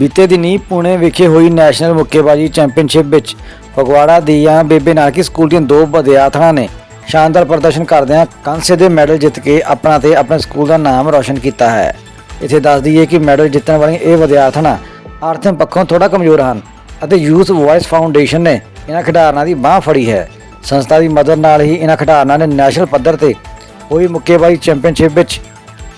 ਬੀਤੇ ਦਿਨੀ ਪੁਣੇ ਵਿਖੇ ਹੋਈ ਨੈਸ਼ਨਲ ਮੁੱਕੇਬਾਜ਼ੀ ਚੈਂਪੀਅਨਸ਼ਿਪ ਵਿੱਚ ਫਗਵਾੜਾ ਦੀਆਂ ਬੇਬੇ ਨਾਨਕੀ ਸਕੂਲ ਦੀਆਂ ਦੋ ਵਿਦਿਆਰਥਣਾਂ ਨੇ ਸ਼ਾਨਦਾਰ ਪ੍ਰਦਰਸ਼ਨ ਕਰਦਿਆਂ ਕਾਂਸੇ ਦੇ ਮੈਡਲ ਜਿੱਤ ਕੇ ਆਪਣਾ ਤੇ ਆਪਣੇ ਸਕੂਲ ਦਾ ਨਾਮ ਰੌਸ਼ਨ ਕੀਤਾ ਹੈ। ਇੱਥੇ ਦੱਸ ਦਈਏ ਕਿ ਮੈਡਲ ਜਿੱਤਣ ਵਾਲੀਆਂ ਇਹ ਵਿਦਿਆਰਥਣਾਂ ਆਰਥਿਕ ਪੱਖੋਂ ਥੋੜਾ ਕਮਜ਼ੋਰ ਹਨ ਅਤੇ ਯੂਥ ਵੌਇਸ ਫਾਊਂਡੇਸ਼ਨ ਨੇ ਇਹਨਾਂ ਖਿਡਾਰਨਾਂ ਦੀ ਬਾਹ ਫੜੀ ਹੈ। ਸੰਸਥਾ ਦੀ ਮਦਦ ਨਾਲ ਹੀ ਇਹਨਾਂ ਖਿਡਾਰਨਾਂ ਨੇ ਨੈਸ਼ਨਲ ਪੱਧਰ ਤੇ ਹੋਈ ਮੁੱਕੇਬਾਜ਼ੀ ਚੈਂਪੀਅਨਸ਼ਿਪ ਵਿੱਚ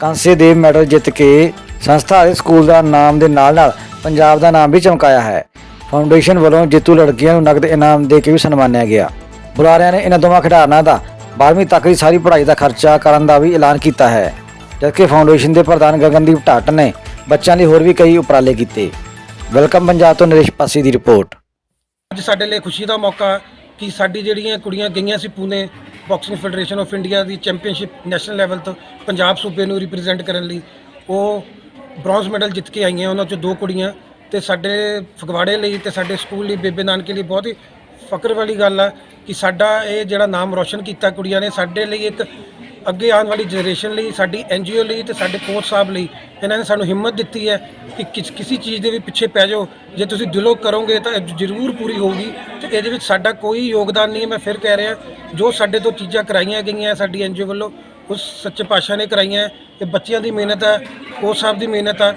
ਕਾਂਸੇ ਦੇ ਮੈਡਲ ਜਿੱਤ ਕੇ ਸੰਸਥਾ ਦੇ ਸਕੂਲ ਦਾ ਨਾਮ ਦੇ ਨਾਲ-ਨਾਲ ਪੰਜਾਬ ਦਾ ਨਾਮ ਵੀ ਚਮਕਾਇਆ ਹੈ। ਫਾਊਂਡੇਸ਼ਨ ਵੱਲੋਂ ਜੇਤੂ ਲੜਕੀਆਂ ਨੂੰ ਨਗਦ ਇਨਾਮ ਦੇ ਕੇ ਵੀ ਸਨਮਾਨਿਆ ਗਿਆ। ਬੁਲਾਰਿਆਂ ਨੇ ਇਹਨਾਂ ਦੋਵਾਂ ਖਿਡਾਰਨਾਂ ਦਾ 12ਵੀਂ ਤੱਕ ਦੀ ਸਾਰੀ ਪੜ੍ਹਾਈ ਦਾ ਖਰਚਾ ਕਰਨ ਦਾ ਵੀ ਐਲਾਨ ਕੀਤਾ ਹੈ। ਜਦਕਿ ਫਾਊਂਡੇਸ਼ਨ ਦੇ ਪ੍ਰਧਾਨ ਗਗਨਦੀਪ ਢਾਟ ਨੇ ਬੱਚਿਆਂ ਲਈ ਹੋਰ ਵੀ ਕਈ ਉਪਰਾਲੇ ਕੀਤੇ। ਵੈਲਕਮ ਪੰਜਾਬ ਤੋਂ ਨਰੇਸ਼ ਪਾਸੀ ਦੀ ਰਿਪੋਰਟ। ਅੱਜ ਸਾਡੇ ਲਈ ਖੁਸ਼ੀ ਦਾ ਮੌਕਾ ਕਿ ਸਾਡੀ ਜਿਹੜੀਆਂ ਕੁੜੀਆਂ ਗਈਆਂ ਸੀ Pune boxing federation of India the championship national level ਤੋਂ ਪੰਜਾਬ ਸੂਬੇ ਨੂੰ ਰਿਪਰੈਜ਼ੈਂਟ ਕਰਨ ਲਈ, ਉਹ ਬ੍ਰੌਂਜ਼ ਮੈਡਲ ਜਿੱਤ ਕੇ ਆਈਆਂ, ਉਹਨਾਂ ਚੋਂ ਦੋ ਕੁੜੀਆਂ ਤੇ ਸਾਡੇ ਫਗਵਾੜੇ ਲਈ ਤੇ ਸਾਡੇ ਸਕੂਲ ਲਈ, ਬੇਬੇ ਨਾਨਕੇ ਲਈ ਬਹੁਤ ਹੀ ਫਕਰ ਵਾਲੀ ਗੱਲ ਆ ਕਿ ਸਾਡਾ ਇਹ ਜਿਹੜਾ ਨਾਮ ਰੋਸ਼ਨ ਕੀਤਾ ਕੁੜੀਆਂ ਨੇ, ਸਾਡੇ ਲਈ ਇੱਕ ਅੱਗੇ ਆਉਣ ਵਾਲੀ ਜਨਰੇਸ਼ਨ ਲਈ, ਸਾਡੀ ਐਨਜੀਓ ਲਈ ਤੇ ਸਾਡੇ ਕੋਚ ਸਾਹਿਬ ਲਈ ਇਹਨਾਂ ਨੇ ਸਾਨੂੰ ਹਿੰਮਤ ਦਿੱਤੀ ਹੈ ਕਿ ਕਿਸੇ ਚੀਜ਼ ਦੇ ਵੀ ਪਿੱਛੇ ਪੈ ਜਾਓ। ਜੇ ਤੁਸੀਂ ਦਿਲੋਂ ਕਰੋਗੇ ਤਾਂ ਜ਼ਰੂਰ ਪੂਰੀ ਹੋਊਗੀ ਤੇ ਇਹਦੇ ਵਿੱਚ ਸਾਡਾ ਕੋਈ ਯੋਗਦਾਨ ਨਹੀਂ ਹੈ। ਮੈਂ ਫਿਰ ਕਹਿ ਰਿਹਾ, ਜੋ ਸਾਡੇ ਤੋਂ ਚੀਜ਼ਾਂ ਕਰਾਈਆਂ ਗਈਆਂ ਸਾਡੀ ਐਨਜੀਓ ਵੱਲੋਂ ਉਸ ਸੱਚੇ ਪਾਤਸ਼ਾਹ ਨੇ ਕਰਾਈਆਂ ਇਹ ਬੱਚਿਆਂ ਦੀ ਮਿਹਨਤ ਹੈ, ਕੋਚ ਸਾਹਿਬ ਦੀ ਮਿਹਨਤ ਹੈ।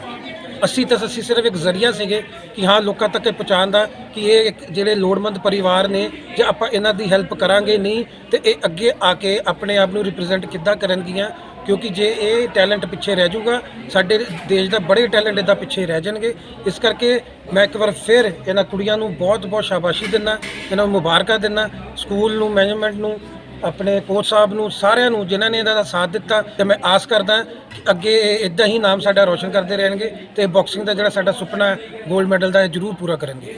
ਅਸੀਂ ਤਾਂ ਅਸੀਂ ਸਿਰਫ ਇੱਕ ਜ਼ਰੀਆ ਸੀਗੇ ਕਿ ਹਾਂ, ਲੋਕਾਂ ਤੱਕ ਇਹ ਪਹੁੰਚਾਉਣ ਦਾ ਕਿ ਇਹ ਇੱਕ ਜਿਹੜੇ ਲੋੜਵੰਦ ਪਰਿਵਾਰ ਨੇ, ਜੇ ਆਪਾਂ ਇਹਨਾਂ ਦੀ ਹੈਲਪ ਕਰਾਂਗੇ ਨਹੀਂ, ਤੇ ਇਹ ਅੱਗੇ ਆ ਕੇ ਆਪਣੇ ਆਪ ਨੂੰ ਰਿਪਰੈਜ਼ੈਂਟ ਕਿੱਦਾਂ ਕਰਨਗੀਆਂ? ਕਿਉਂਕਿ ਜੇ ਇਹ ਟੈਲੈਂਟ ਪਿੱਛੇ ਰਹਿ ਜਾਊਗਾ, ਸਾਡੇ ਦੇਸ਼ ਦਾ ਬੜੇ ਟੈਲੈਂਟ ਇਦਾਂ ਪਿੱਛੇ ਰਹਿ ਜਾਣਗੇ। ਇਸ ਕਰਕੇ ਮੈਂ ਇੱਕ ਵਾਰ ਫਿਰ ਇਹਨਾਂ ਕੁੜੀਆਂ ਨੂੰ ਬਹੁਤ ਬਹੁਤ ਸ਼ਾਬਾਸ਼ੀ ਦਿੰਦਾ, ਇਹਨਾਂ ਨੂੰ ਮੁਬਾਰਕਾਂ ਦਿੰਦਾ, ਸਕੂਲ ਨੂੰ ਮੈਨੇਜਮੈਂਟ ਨੂੰ ਆਪਣੇ ਕੋਚ ਸਾਹਿਬ ਨੂੰ ਸਾਰਿਆਂ ਨੂੰ ਜਿਨ੍ਹਾਂ ਨੇ ਇਹਦਾ ਸਾਥ ਦਿੱਤਾ ਤੇ ਮੈਂ ਆਸ ਕਰਦਾ ਕਿ ਅੱਗੇ ਇਦਾਂ ਹੀ ਨਾਮ ਸਾਡਾ ਰੋਸ਼ਨ ਕਰਦੇ ਰਹਿਣਗੇ ਤੇ ਬਾਕਸਿੰਗ ਦਾ ਜਿਹੜਾ ਸਾਡਾ ਸੁਪਨਾ ਹੈ 골ਡ ਮੈਡਲ ਦਾ ਇਹ ਜ਼ਰੂਰ ਪੂਰਾ ਕਰਨਗੇ।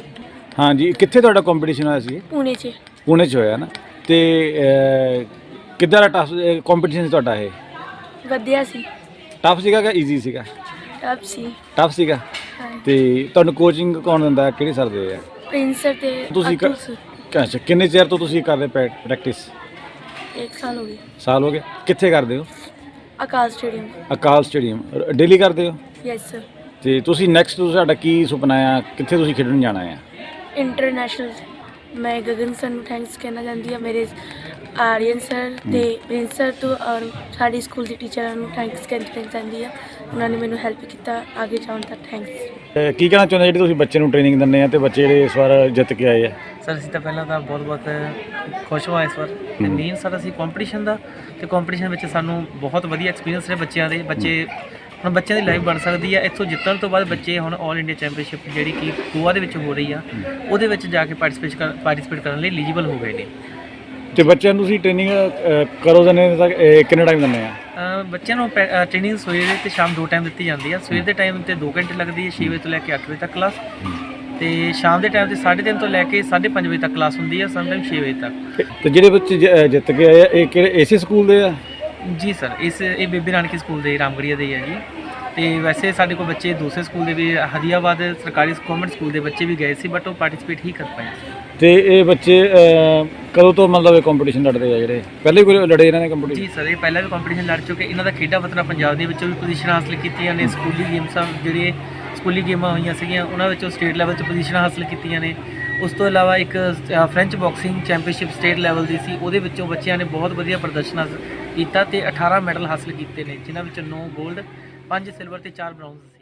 ਹਾਂਜੀ ਕਿੱਥੇ ਤੁਹਾਡਾ ਕੰਪੀਟੀਸ਼ਨ ਹੋਇਆ ਸੀ? ਪੁਣੇ 'ਚ। ਪੁਣੇ 'ਚ ਹੋਇਆ ਨਾ? ਤੇ ਕਿੱਦਾਂ ਦਾ ਟਫ ਕੰਪੀਟੀਸ਼ਨ ਤੁਹਾਡਾ ਇਹ? ਵਧੀਆ ਸੀ। ਟਫ ਸੀਗਾ ਕਿ ਈਜ਼ੀ ਸੀਗਾ? ਟਫ ਸੀ। ਟਫ ਸੀਗਾ? ਹਾਂ ਤੇ ਤੁਹਾਨੂੰ ਕੋਚਿੰਗ ਕੌਣ ਦਿੰਦਾ? ਕਿਹੜੇ ਸਰ ਦੇ ਆ? ਪ੍ਰਿੰਸਰ ਤੇ ਤੁਸੀਂ ਅੱਛਾ ਕਿੰਨੇ ਚਿਰ ਤੋਂ ਤੁਸੀਂ ਕਰਦੇ ਪ੍ਰੈਕਟਿਸ ਇੱਕ ਸਾਲ ਹੋ ਗਈ ਸਾਲ ਹੋ ਗਏ। ਕਿੱਥੇ ਕਰਦੇ ਹੋ? Akash stadium. Akal stadium. Daily ਕਰਦੇ ਹੋ? ਯੈਸ ਸਰ ਤੇ ਤੁਸੀਂ ਨੈਕਸਟ ਤੁਹਾਡਾ ਕੀ ਸੁਪਨਾ ਆ? ਕਿੱਥੇ ਤੁਸੀਂ ਖੇਡਣ ਜਾਣਾ ਆ? ਇੰਟਰਨੈਸ਼ਨਲ ਮੈਂ ਗਗਨ ਸਰ ਨੂੰ ਥੈਂਕਸ ਕਹਿਣਾ ਚਾਹੁੰਦੀ ਹਾਂ। ਮੇਰੇ ਆਰੀਅਨ ਸਰ ਤੇ ਪ੍ਰਿੰਸ ਸਰ ਤੋਂ ਔਰ ਸਾਡੀ ਸਕੂਲ ਦੀ ਟੀਚਰਾਂ ਨੂੰ ਥੈਂਕਸ ਕਹਿਣਾ ਚਾਹੁੰਦੀ ਹਾਂ। ਉਹਨਾਂ ਨੇ ਮੈਨੂੰ ਹੈਲਪ ਕੀਤਾ। ਅੱਗੇ ਜਾਣ ਤੱਕ ਥੈਂਕਸ ਤੇ ਕੀ ਕਹਿਣਾ ਚਾਹੁੰਦੇ ਜਿਹੜੇ ਤੁਸੀਂ ਬੱਚੇ ਨੂੰ ਟ੍ਰੇਨਿੰਗ ਦਿੰਦੇ ਆ ਤੇ ਬੱਚੇ ਜਿਹੜੇ ਇਸ ਵਾਰ ਜਿੱਤ ਕੇ ਆਏ ਆ? ਸਰ ਅਸੀਂ ਤਾਂ ਪਹਿਲਾਂ ਤਾਂ ਬਹੁਤ ਬਹੁਤ ਖੁਸ਼ ਹੋਏ ਇਸ ਵਾਰ। ਤੇ ਮੇਨ ਸਾਡਾ ਸੀ ਕੰਪੀਟੀਸ਼ਨ ਦਾ ਤੇ ਕੰਪੀਟੀਸ਼ਨ ਵਿੱਚ ਸਾਨੂੰ ਬਹੁਤ ਵਧੀਆ ਐਕਸਪੀਰੀਅੰਸ ਰਿਹਾ ਬੱਚਿਆਂ ਦੇ। ਬੱਚੇ ਹੁਣ ਬੱਚਿਆਂ ਦੀ ਲਾਈਫ ਬਣ ਸਕਦੀ ਆ। ਇੱਥੋਂ ਜਿੱਤਣ ਤੋਂ ਬਾਅਦ ਬੱਚੇ ਹੁਣ 올 ਇੰਡੀਆ ਚੈਂਪੀਅਨਸ਼ਿਪ ਜਿਹੜੀ ਕਿ ਗੋਆ ਦੇ ਵਿੱਚ ਹੋ ਰਹੀ ਆ ਉਹਦੇ ਵਿੱਚ ਜਾ ਕੇ ਪਾਰਟਿਸਿਪੇਟ ਪਾਰਟਿਸਿਪੇਟ ਕਰਨ ਲਈ ਐਲੀਜੀਬਲ ਹੋ ਗਏ ਨੇ। ਤੇ ਬੱਚਿਆਂ ਨੂੰ ਤੁਸੀਂ ਟ੍ਰੇਨਿੰਗ ਕਰੋ ਦਿੰਦੇ ਇਹ ਕਿੰਨੇ ਟਾਈਮ ਦਿੰਦੇ ਆ? ਬੱਚਿਆਂ ਨੂੰ ਟ੍ਰੇਨਿੰਗ ਸਵੇਰੇ ਤੇ ਸ਼ਾਮ ਦੋ ਟਾਈਮ ਦਿੱਤੀ ਜਾਂਦੀ ਆ। ਸਵੇਰ ਦੇ ਟਾਈਮ ਤੇ 2 ਘੰਟੇ ਲੱਗਦੀ ਹੈ 6 ਵਜੇ ਤੋਂ ਲੈ ਕੇ 8 ਵਜੇ ਤੱਕ ਕਲਾਸ ਤੇ ਸ਼ਾਮ ਦੇ ਟਾਈਮ ਤੇ 3:30 ਤੋਂ ਲੈ ਕੇ 5:30 ਵਜੇ ਤੱਕ ਕਲਾਸ ਹੁੰਦੀ ਆ ਸਮਟਾਈਮ 6 ਵਜੇ ਤੱਕ। ਤੇ- ਜਿਹੜੇ ਬੱਚੇ ਜ- ਜਿੱਤ ਕੇ ਆਏ ਆ ਇਹ ਕਿਹੜੇ ਇਸੇ ਸਕੂਲ ਦੇ ਆ? ਜੀ ਸਰ ਇਸ ਇਹ ਬੇਬੀ ਨਾਨਕੀ ਸਕੂਲ ਦੇ ਰਾਮਗੜੀਆ ਦੇ ਹੀ ਹੈ ਜੀ। ਤੇ ਵੈਸੇ ਸਾਡੇ ਕੋਲ ਬੱਚੇ ਦੂਸਰੇ ਸਕੂਲ ਦੇ ਵੀ ਹਦੀਆਬਾਦ ਸਰਕਾਰੀ ਗਵਰਨਮੈਂਟ ਸਕੂਲ ਦੇ ਬੱਚੇ ਵੀ ਗਏ ਸੀ ਬਟ ਉਹ ਪਾਰਟਿਸਿਪੇਟ ਹੀ ਕਰ ਪਾਏ ਤੇ ਇਹ ਬੱਚੇ ਅਹ, ਕਦੋਂ ਤੋਂ ਮਤਲਬ ਇਹ ਕੰਪੀਟੀਸ਼ਨ ਲੜਦੇ ਆ ਜਿਹੜੇ? ਪਹਿਲੇ ਕੋਈ ਲੜੇ ਇਹਨਾਂ ਨੇ ਕੰਪੀਟੀਸ਼ਨ ਜੀ ਸਰ ਇਹ ਪਹਿਲਾਂ ਵੀ ਕੰਪੀਟੀਸ਼ਨ ਲੜ ਚੁੱਕੇ। ਇਹਨਾਂ ਦਾ ਖੇਡਾਂ ਵਤਨਾ ਪੰਜਾਬ ਦੇ ਵਿੱਚੋਂ ਵੀ ਪੋਜੀਸ਼ਨ ਹਾਸਲ ਕੀਤੀਆਂ ਨੇ। ਸਕੂਲੀ ਗੇਮਸਾਂ ਜਿਹੜੇ ਸਕੂਲੀ ਗੇਮਾਂ ਹੋਈਆਂ ਸੀਗੀਆਂ ਉਹਨਾਂ ਵਿੱਚੋਂ ਸਟੇਟ ਲੈਵਲ 'ਚ ਪੋਜੀਸ਼ਨ ਹਾਸਲ ਕੀਤੀਆਂ ਨੇ। ਉਸ ਤੋਂ ਇਲਾਵਾ ਇੱਕ ਅ, French boxing championship state level ਦੀ ਸੀ। ਉਹਦੇ ਵਿੱਚੋਂ ਬੱਚਿਆਂ ਨੇ ਬਹੁਤ ਵਧੀਆ ਪ੍ਰਦਰਸ਼ਨ ਕੀਤਾ ਤੇ 18 ਮੈਡਲ ਹਾਸਲ ਕੀਤੇ ਨੇ ਜਿਨ੍ਹਾਂ ਵਿੱਚੋਂ 9 골ਡ 5 ਸਿਲਵਰ ਤੇ 4 ਬ੍ਰੌਂਜ਼